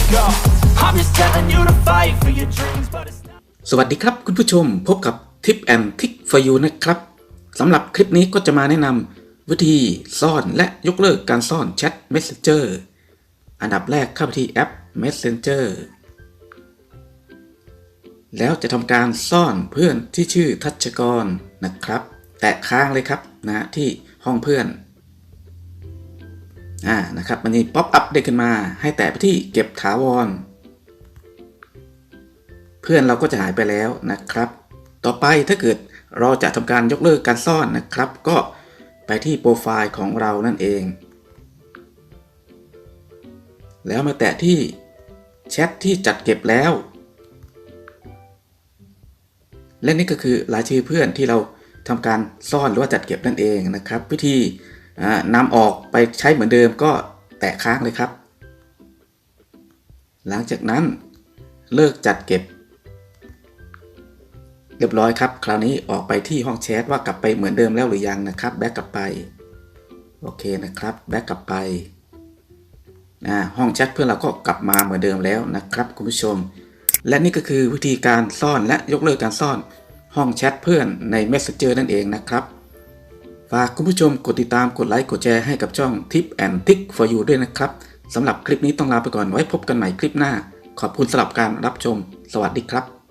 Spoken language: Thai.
ago. I'm just telling you to fight for your dreams, but it's not. สวัสดีครับคุณผู้ชมพบกับ Tip and Trick for you นะครับสำหรับคลิปนี้ก็จะมาแนะนำวิธีซ่อนและยกเลิกการซ่อนแชท Messenger อันดับแรกเข้าไปที่แอป Messenger แล้วจะทำการซ่อนเพื่อนที่ชื่อทัชกรนะครับ แตะค้างเลยครับนะที่ห้องเพื่อน อ่านะครับมันนี้ป๊อปอัพเด้ขึ้นมา ให้แตะไปที่เก็บถาวร เพื่อนเราก็จะหายไปแล้วนะครับ ต่อไปถ้าเกิดเราจะทำการยกเลิกการซ่อนนะครับ ก็ไปที่โปรไฟล์ของเรานั่นเอง แล้วมาแตะที่แชทที่จัดเก็บแล้ว และนี่ก็คือรายชื่อเพื่อนที่เราทำการซ่อนหรือว่าจัดเก็บนั่นเองนะครับ วิธีอ่ นำออกไปใช้เหมือนเดิมก็แตะค้างเลยครับ หลังจากนั้นเลิกจัดเก็บ เรียบร้อยครับ คราวนี้ออกไปที่ห้องแชทว่ากลับไปเหมือนเดิมแล้วหรือยังนะครับแบ็กกลับไปโอเคนะครับแบ็กกลับไปนะห้องแชทเพื่อนเราก็กลับมาเหมือนเดิมแล้วนะครับคุณผู้ชม และนี่ก็คือวิธีการซ่อนและยกเลิกการซ่อนห้องแชทเพื่อนใน Messenger นั่นเองนะครับ ฝากคุณผู้ชมกดติดตามกดไลค์กดแชร์ให้กับช่อง Tip and Tick for you ด้วยนะครับสำหรับคลิปนี้ต้องลาไปก่อนไว้พบกันใหม่คลิปหน้า ขอบคุณสำหรับการรับชม สวัสดีครับ